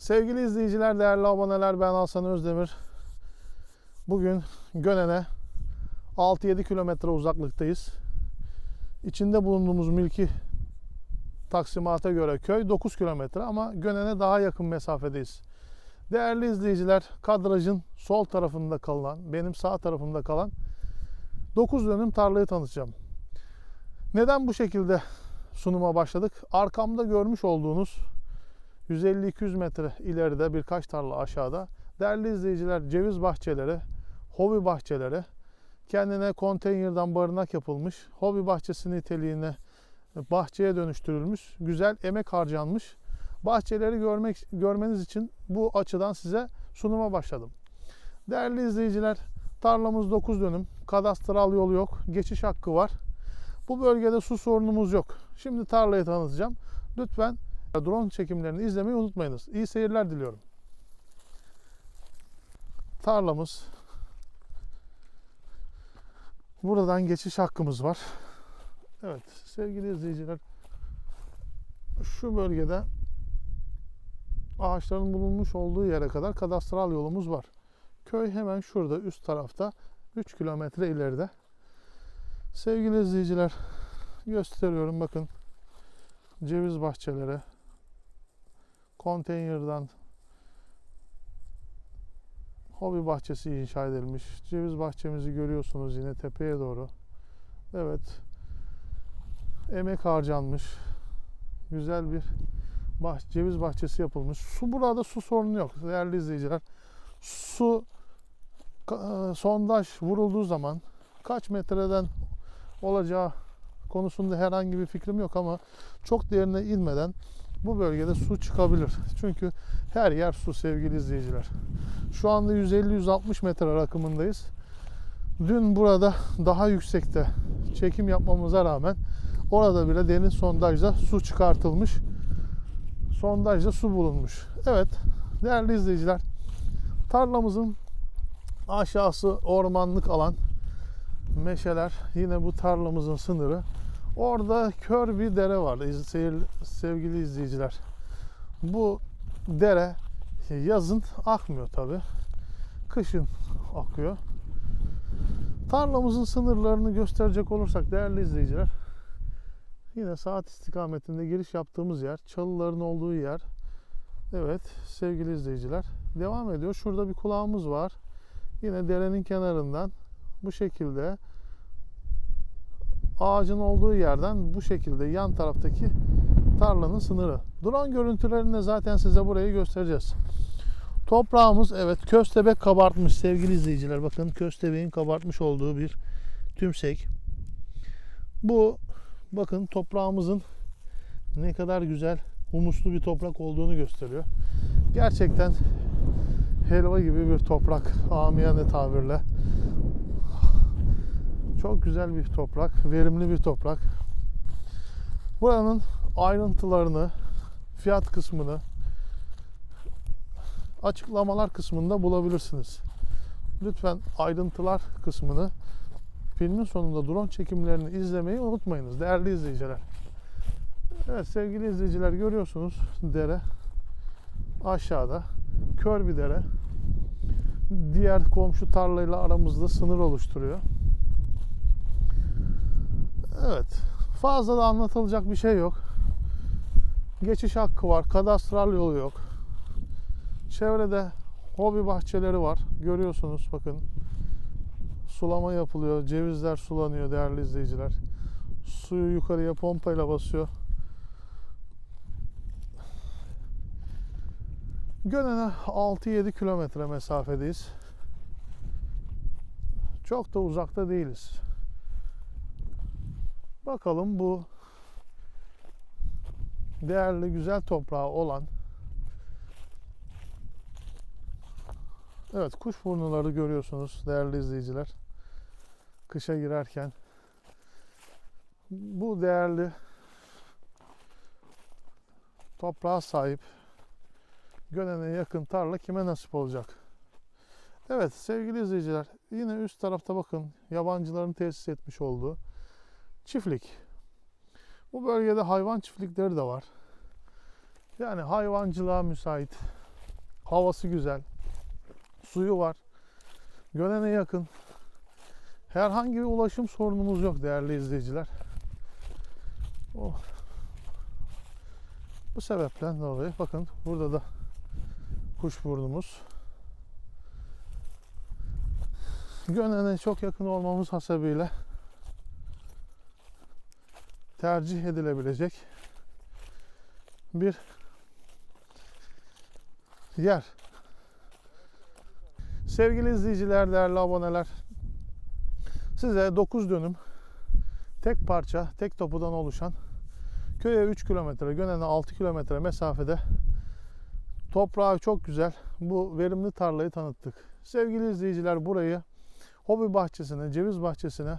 Sevgili izleyiciler, değerli aboneler ben Hasan Özdemir. Bugün Gönen'e 6-7 kilometre uzaklıktayız. İçinde bulunduğumuz mülki taksimata göre köy 9 kilometre ama Gönen'e daha yakın mesafedeyiz. Değerli izleyiciler, kadrajın sol tarafında kalan, benim sağ tarafımda kalan 9 dönüm tarlayı tanıtacağım. Neden bu şekilde sunuma başladık? Arkamda görmüş olduğunuz 150-200 metre ileride birkaç tarla aşağıda değerli izleyiciler ceviz bahçeleri, hobi bahçeleri, kendine konteynerden barınak yapılmış, hobi bahçesi niteliğine bahçeye dönüştürülmüş, güzel emek harcanmış bahçeleri görmek görmeniz için bu açıdan size sunuma başladım. Değerli izleyiciler, tarlamız 9 dönüm, kadastral yolu yok, geçiş hakkı var. Bu bölgede su sorunumuz yok. Şimdi tarlayı tanıtacağım. Lütfen drone çekimlerini izlemeyi unutmayınız. İyi seyirler diliyorum. Tarlamız. Buradan geçiş hakkımız var. Evet sevgili izleyiciler. Şu bölgede ağaçların bulunmuş olduğu yere kadar kadastral yolumuz var. Köy hemen şurada üst tarafta 3 kilometre ileride. Sevgili izleyiciler gösteriyorum bakın ceviz bahçeleri konteynerden hobi bahçesi inşa edilmiş. Ceviz bahçemizi görüyorsunuz yine tepeye doğru. Evet. Emek harcanmış. Güzel bir bah ceviz bahçesi yapılmış. Su burada su sorunu yok değerli izleyiciler. Su ka- sondaj vurulduğu zaman kaç metreden olacağı konusunda herhangi bir fikrim yok ama çok derine inmeden bu bölgede su çıkabilir. Çünkü her yer su sevgili izleyiciler. Şu anda 150-160 metre rakımındayız. Dün burada daha yüksekte çekim yapmamıza rağmen orada bile derin sondajda su çıkartılmış. Sondajda su bulunmuş. Evet değerli izleyiciler tarlamızın aşağısı ormanlık alan meşeler yine bu tarlamızın sınırı. Orada kör bir dere var iz- seyir, sevgili izleyiciler. Bu dere yazın akmıyor tabi. Kışın akıyor. Tarlamızın sınırlarını gösterecek olursak değerli izleyiciler yine saat istikametinde giriş yaptığımız yer, çalıların olduğu yer. Evet sevgili izleyiciler devam ediyor. Şurada bir kulağımız var. Yine derenin kenarından bu şekilde ağacın olduğu yerden bu şekilde yan taraftaki tarlanın sınırı. Drone görüntülerinde zaten size burayı göstereceğiz. Toprağımız evet köstebek kabartmış sevgili izleyiciler. Bakın köstebeğin kabartmış olduğu bir tümsek. Bu bakın toprağımızın ne kadar güzel humuslu bir toprak olduğunu gösteriyor. Gerçekten helva gibi bir toprak amiyane tabirle. Çok güzel bir toprak, verimli bir toprak. Buranın ayrıntılarını, fiyat kısmını açıklamalar kısmında bulabilirsiniz. Lütfen ayrıntılar kısmını filmin sonunda drone çekimlerini izlemeyi unutmayınız değerli izleyiciler. Evet sevgili izleyiciler görüyorsunuz dere aşağıda kör bir dere. Diğer komşu tarlayla aramızda sınır oluşturuyor. Evet. Fazla da anlatılacak bir şey yok. Geçiş hakkı var. Kadastral yolu yok. Çevrede hobi bahçeleri var. Görüyorsunuz bakın. Sulama yapılıyor. Cevizler sulanıyor değerli izleyiciler. Suyu yukarıya pompayla basıyor. Gönen'e 6-7 kilometre mesafedeyiz. Çok da uzakta değiliz. Bakalım bu değerli güzel toprağı olan Evet kuş burnuları görüyorsunuz değerli izleyiciler. Kışa girerken bu değerli toprağa sahip Gönen'e yakın tarla kime nasip olacak? Evet sevgili izleyiciler yine üst tarafta bakın yabancıların tesis etmiş olduğu çiftlik. Bu bölgede hayvan çiftlikleri de var. Yani hayvancılığa müsait Havası güzel. Suyu var. Gölene yakın. Herhangi bir ulaşım sorunumuz yok değerli izleyiciler. O bu sebepten dolayı bakın burada da kuşburnumuz. Gönen'e çok yakın olmamız hasebiyle tercih edilebilecek bir yer. Sevgili izleyiciler, değerli aboneler, size 9 dönüm tek parça, tek topudan oluşan köye 3 kilometre, Gönen'e 6 kilometre mesafede toprağı çok güzel bu verimli tarlayı tanıttık. Sevgili izleyiciler burayı hobi bahçesine, ceviz bahçesine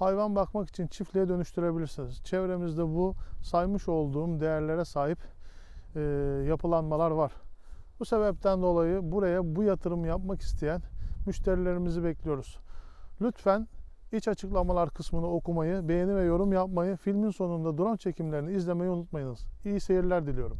hayvan bakmak için çiftliğe dönüştürebilirsiniz. Çevremizde bu saymış olduğum değerlere sahip e, yapılanmalar var. Bu sebepten dolayı buraya bu yatırım yapmak isteyen müşterilerimizi bekliyoruz. Lütfen iç açıklamalar kısmını okumayı, beğeni ve yorum yapmayı, filmin sonunda drone çekimlerini izlemeyi unutmayınız. İyi seyirler diliyorum.